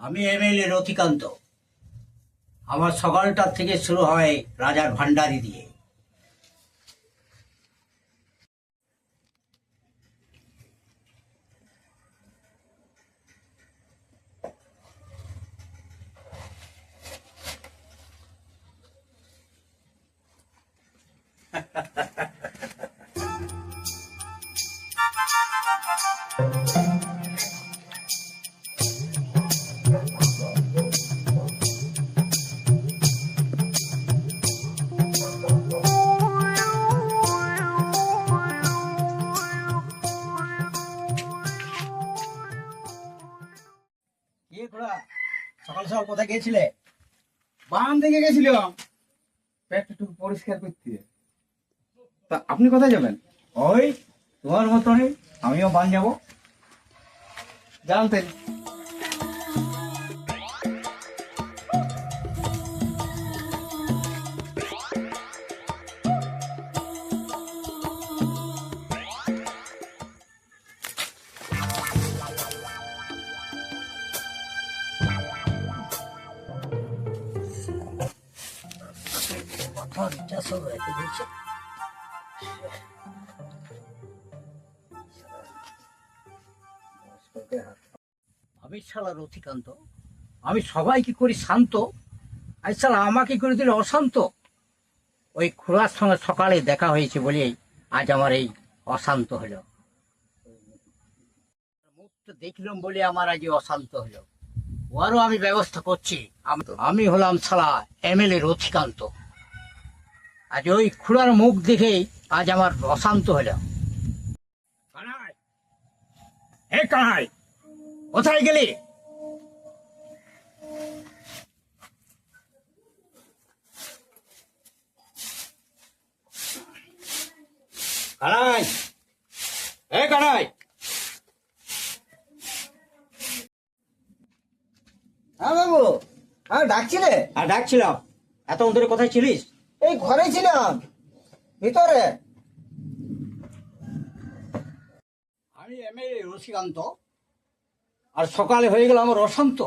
আমি এমএলএ রতিকান্ত। আমার সকালটা থেকে শুরু হয় রাজার ভান্ডারি দিয়ে। সকাল সকাল কোথায় গেছিলে বান থেকে গেছিলাম। পেটটা একটু পরিষ্কার করতে। তা আপনি কোথায় যাবেন? ওই তোমার মতনই আমিও বান যাব। জানতেন আমি শালা রথিকান্ত আমি সবাইকে করি শান্ত। আজ শালা, আমাকে করে দিলে অশান্ত। ওই খোলার সঙ্গে সকালে দেখা হয়েছে বলেই আজ আমার এই অশান্ত হলো। মুখটা দেখলাম বলে আমার আজ অশান্ত হলো। ওরও আমি ব্যবস্থা করছি। আমি হলাম শালা এমএলএ রথিকান্ত আজ ওই খুড়ার মুখ দেখেই আজ আমার অশান্ত হলো কানাই! এ কানাই! কোথায় গেলি? কানাই! এ কানাই! হ্যাঁ বাবু হ্যাঁ ডাকছিলে? আর ডাকছিলাম। এতক্ষণ ধরে কোথায় ছিলিস? এই ঘরে ছিলাম। ভিতরে। আমি এম এ রশিকান্ত আর সকালে হয়ে গেল আমার অশান্ত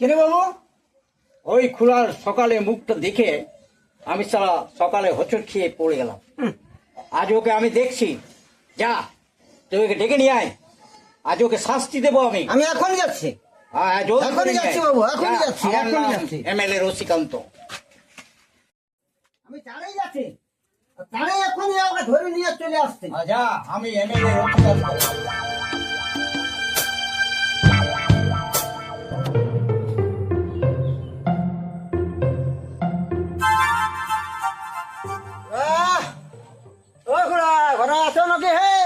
কেনে বাবু? ওই খোলার সকালে মুখটা দেখে আমি সারা সকালে হোঁচট খেয়ে পড়ে গেলাম। আজ ওকে আমি দেখছি। যা তুই ওকে ডেকে নিয়ে আয়। আজ ওকে শাস্তি দেবো আমি। আমি এখন যাচ্ছি। আজ ওকে এখনই নিয়ে যাচ্ছি আয়। বাবু, এখনই যা, যাচ্ছি, আমার এখনই নাম যাচ্ছি। এমএলএ রসিকান্ত আমি তাড়াই যাচ্ছি তাড়াই এখনই আমাকে ধরে নিয়ে চলে আসছে। আ, আমি এমএলএ ও ঘোড়া ঘোড়া আছো হে!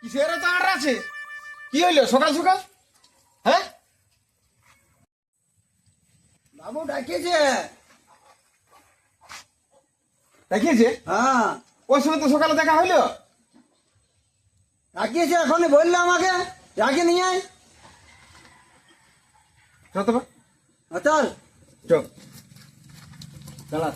কিসের তো আর আছে? কি হইল সকাল সকাল? হ্যাঁ? বাবু ডাকিয়েছে দেখিয়েছে? হ্যাঁ। ওই সময় তো সকালে দেখা হইল? ডাকিয়েছে এখন বললে আমাকে ডাকে নিয়ে আয়। চল তো চল। চল। চলা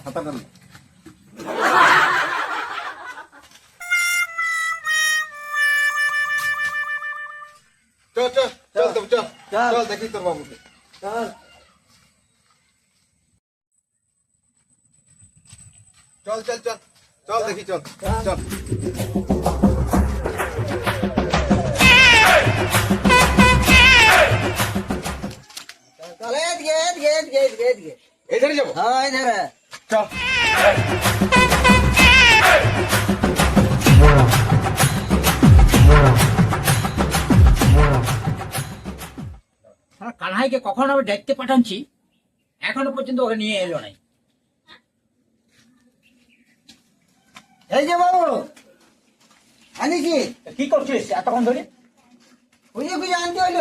চল চল। চল। চল দেখি তোর বাবুকে। চল। চল চল চল। চল দেখি চল চল। এখানে যাব? হ্যাঁ এই চল। কানহাইকে কখন আমি দেখতে পাঠাচ্ছি এখনও পর্যন্ত ওকে নিয়ে এলো নাই। এই যে বাবু আনিছি কি? করছিস? এতক্ষণ ধরে? খুঁজে খুঁজে আনতে হইল।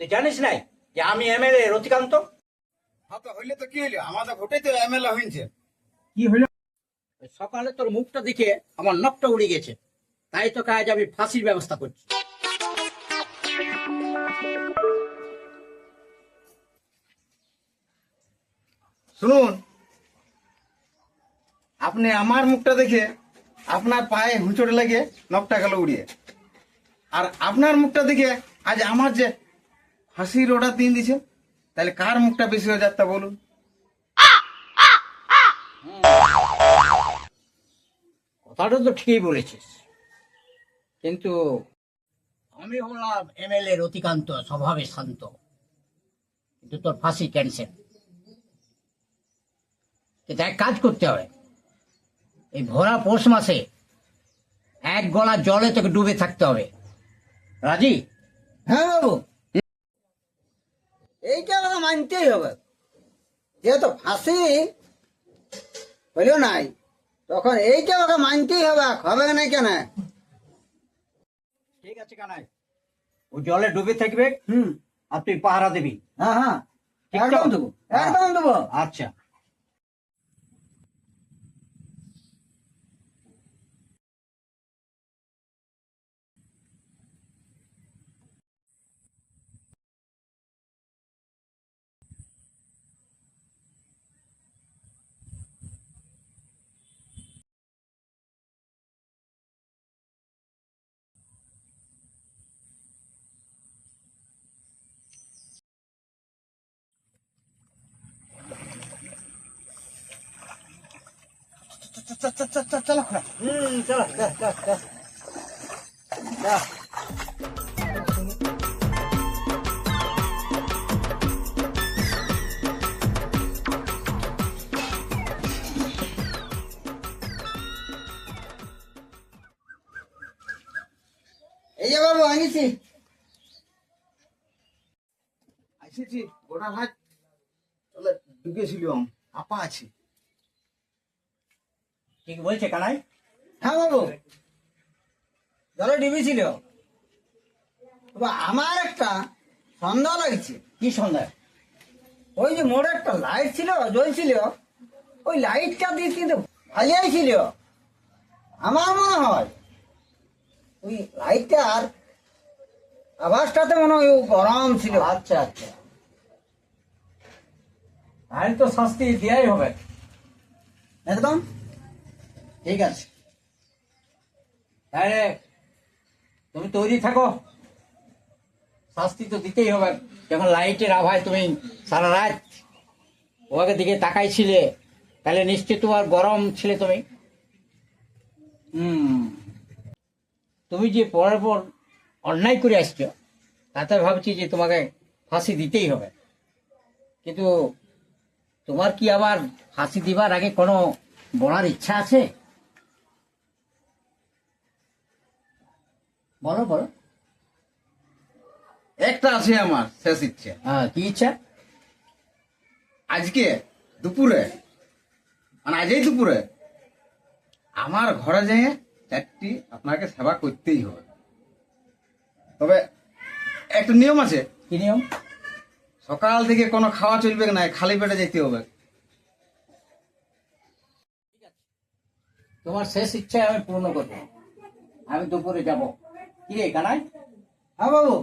তুই জানিস নাই যে আমি এমএলএ রতিকান্ত? হ্যাঁ তো হইলে তো কি হইল? আমাদের ভোটে তো এমএলএ হয়েছে কি হলো সকালে তোর মুখটা দেখে আমার নখটা উড়ে গেছে। তাই তো কাজ আমি ফাঁসির ব্যবস্থা করছি। শুনুন আপনি আমার মুখটা দেখে আপনার পায়ে হুঁচড় লেগে নখটা গেল উড়িয়ে। আর আপনার মুখটা দেখে আজ আমার যে হাসির অর্ডার দিন দিছে তাহলে কার মুখটা বেশি হয়ে যাচ্ছে বলুন? কথাটা তো ঠিকই বলেছিস। কিন্তু আমি হলাম এমএলএ রতিকান্ত স্বভাবে শান্ত। কিন্তু তোর ফাঁসি ক্যান্সেল কিন্তু এক কাজ করতে হবে। এই ভরা পৌষ মাসে এক গলা জলে তোকে ডুবে থাকতে হবে। রাজি? হ্যাঁ বাবু। এইটা আমাকে মানতেই হবে। যেহেতু ফাঁসি হইল নাই তখন এইটা আমাকে মানতেই হবে হবে না কেন? ঠিক আছে কানাই। ও জলে ডুবে থাকবে হুম। আর তুই পাহারা দিবি। হ্যাঁ হ্যাঁ? একদম দেবো একদম দেবো। আচ্ছা। এই যে বাবু আনিছি এসেছি গোটা চলে ঢুকেছিলাম আপা আছে ঠিক বলছে কানাই? হ্যাঁ বাবু। জলে ডিবি ছিল আমার একটা সন্দেহ লাগছে। কি সন্দেহ? ওই যে মোড়ে একটা লাইট ছিল জ্বলছিল। ওই লাইটটা দিয়ে কিন্তু ভালিয়াই ছিল আমার মনে হয় ওই লাইটটার আভাসটাতে মনে হয় গরম ছিল। আচ্ছা আচ্ছা। তাহলে তো শাস্তি দেওয়াই হবে। একদম। ঠিক আছে। তাহলে তুমি তৈরি থাকো। শাস্তি তো দিতেই হবে। যখন লাইটের আভায় তুমি সারা রাত ওকে দিকে তাকাইছিলে, তাহলে নিশ্চয় তোমার গরম ছিলে তুমি। হুম। তুমি যে পরের পর অন্যায় করে আসছো, তাতে ভাবছি যে তোমাকে ফাঁসি দিতেই হবে। কিন্তু তোমার কি আবার ফাঁসি দিবার আগে কোনো বলার ইচ্ছা আছে? বলো বলো। একটা আছে আমার শেষ ইচ্ছে। হ্যাঁ কি ইচ্ছা? আজকে দুপুরে মানে আজই দুপুরে আমার ঘরে যেয়ে চারটি আপনাকে সেবা করতেই হবে। তবে একটা নিয়ম আছে। কি নিয়ম? সকাল থেকে কোনো খাওয়া চলবে না খালি পেটে যেতে হবে। তোমার শেষ ইচ্ছা আমি পূর্ণ করব। আমি দুপুরে যাব। কি রে কানাই? হ্যাঁ বাবু।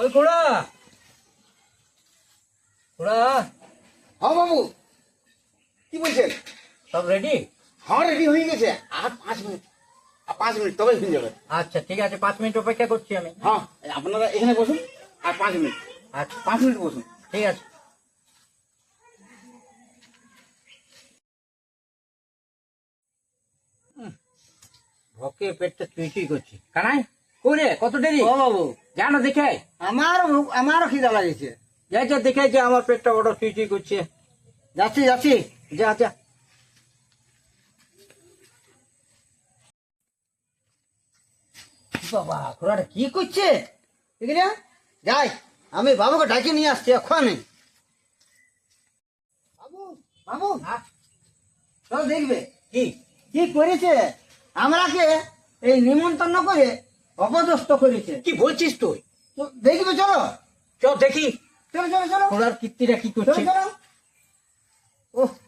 ওই খোড়া। খোড়া। হ্যাঁ বাবু। কি বলছেন? সব রেডি হ্যাঁ রেডি হয়ে গেছে। আর পাঁচ মিনিট। পাঁচ মিনিট তবে হয়ে যাবে। আচ্ছা ঠিক আছে পাঁচ মিনিট অপেক্ষা করছি আমি। হ্যাঁ আপনারা এখানে বসুন আর পাঁচ মিনিট। আচ্ছা। পাঁচ মিনিট বসুন। ঠিক আছে। ভকে পেটটা চুই চুই করছি কানাই কোরে কত দেরি? ও বাবু। জানো দেখে আমার আমারও খিদা লাগিয়েছে যাই যা দেখে যে আমার পেটটা বড় চুই চুই করছে। যাচ্ছি যাচ্ছি। যা যা। বাবা ঘোড়াটা কি করছে? বুঝলি যাই আমি বাবুকে ডাকি নিয়ে আসছি এক্ষুনি বাবু বাবু। হ্যাঁ? চল দেখবে। কি? কি করেছে? আমরাকে এই নিমন্ত্রণ করে অপদস্থ করেছে। কি বলছিস তুই? দেখবে চলো। চল দেখি। চলো চলো চলো। ওনার কীর্তিটা কি চলো করছে? চলো। ও না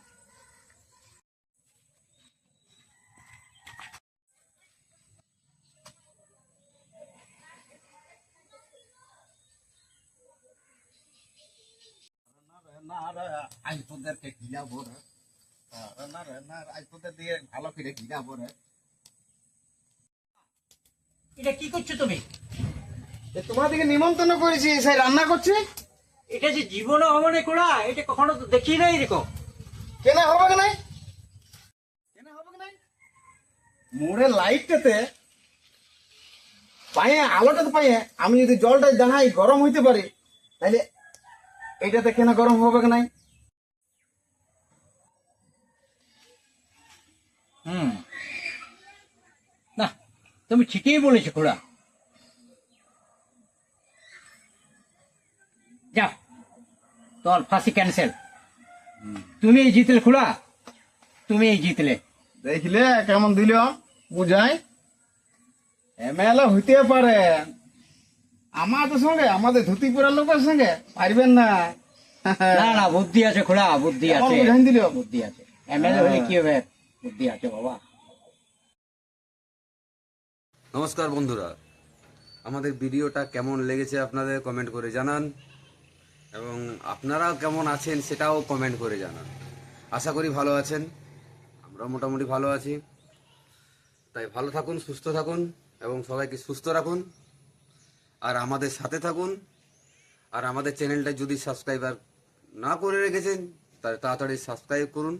তোদেরকে রে তোদের দিয়ে ভালো করে রে এটা কি করছ তুমি? তোমাদেরকে নিমন্ত্রণ করেছি সেই রান্না করছে। এটা যে জীবনে হমনে করা এটা কখনো তো দেখি নাই কেন হবে কি নাই? কেন হবে কি নাই? মোড়ের লাইটটাতে পায়ে আলোটাতে পায়ে আমি যদি জলটা দাঁড়াই গরম হইতে পারি তাহলে এইটাতে কেন গরম হবে কি নাই? হুম। না তুমি ঠিকই বলেছ খুড়া। যা তোমার ফাঁসি ক্যান্সেল তুমি এই জিতলে খুড়া তুমি এই জিতলে। দেখলে কেমন দিল বুঝাই? এমএলএ হইতে পারে। আমাদের সঙ্গে আমাদের ধুতিপুরের লোকের সঙ্গে পারবেন না। না না বুদ্ধি আছে খুড়া বুদ্ধি আছে। বুঝাই দিল বুদ্ধি আছে। এমএলএ হলে কি হবে? বুদ্ধি আছে বাবা। নমস্কার বন্ধুরা। আমাদের ভিডিওটা কেমন লেগেছে আপনাদের কমেন্ট করে জানান এবং আপনারা কেমন আছেন সেটাও কমেন্ট করে জানান। আশা করি ভালো আছেন। আমরা মোটামুটি ভালো আছি। তাই ভালো থাকুন সুস্থ থাকুন এবং সবাইকে সুস্থ রাখুন। আর আমাদের সাথে থাকুন। আর আমাদের চ্যানেলটা যদি সাবস্ক্রাইবার না করে রেখেছেন তাহলে তাড়াতাড়ি সাবস্ক্রাইব করুন।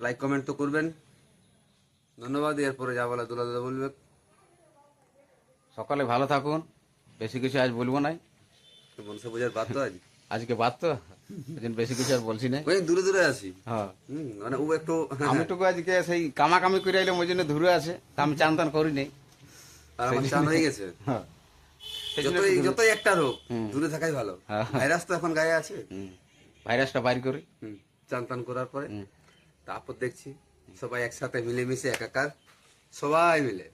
লাইক কমেন্ট তো করবেন। ধন্যবাদ। এরপরে যা বলা দুলা দাদা বলবে। সকালে ভালো থাকুন। বেশি কিছু আজ বলব নাই। মনসা বোঝার বাদ তো আজ? আজকে বাদ তো? বেশি কিছু আর বলছি না ওই দূরে দূরে আছি। হ্যাঁ। মানে ও একটু আমি টুকু আজকে সেই কামাকামি করে আইলাম ওই জন্য দূরে আছে। আমি চান টান করি নাই আর আমার চান হয়ে গেছে? হ্যাঁ। যতই যতই একটা রোগ দূরে থাকাই ভালো। ভাইরাস তো এখন গায়ে আছে। ভাইরাসটা বাইর করে। চান টান করার পরে। তারপর দেখছি সবাই একসাথে মিলেমিশে একাকার সবাই মিলে।